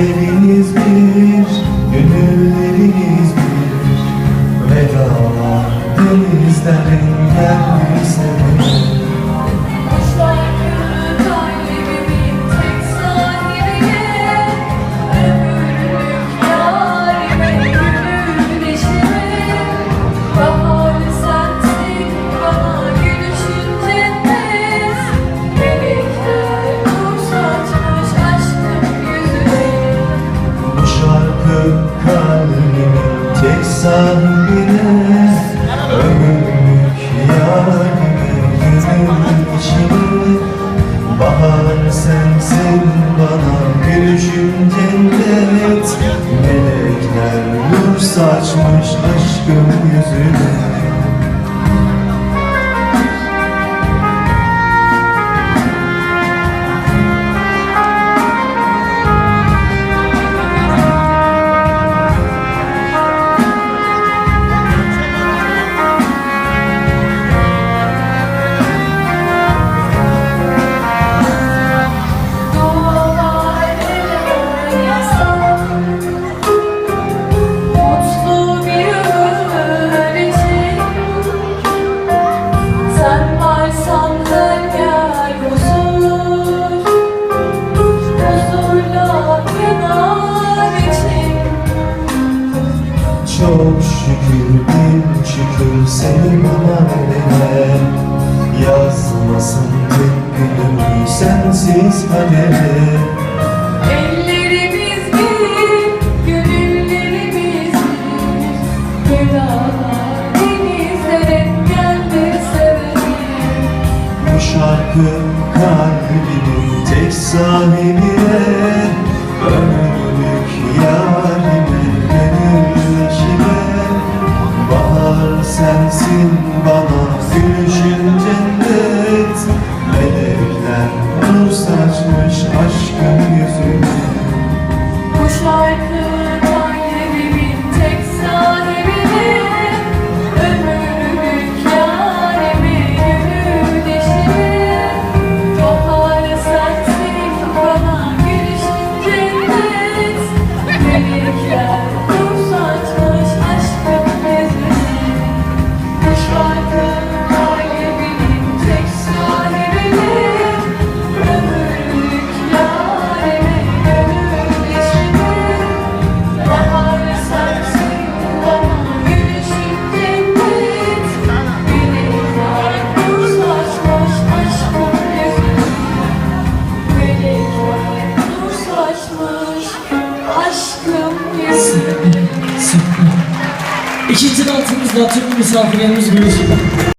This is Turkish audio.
baby. sahibine Ömürlük yarime içine Bahar sensin bana gülüşün cennet. Melekler nur saçmış aşkın yüzüne çok şükür bin şükür senin annene Yazmasın tek günümü sensiz kadere. Ellerimiz bir, gönüllerimiz bir. Vedalar denizlere geldi sevdiğim Bu şarkı kalbimin tek sahibine. Ömür know. İkinci dansımızla tüm misafirlerimiz görüşürüz.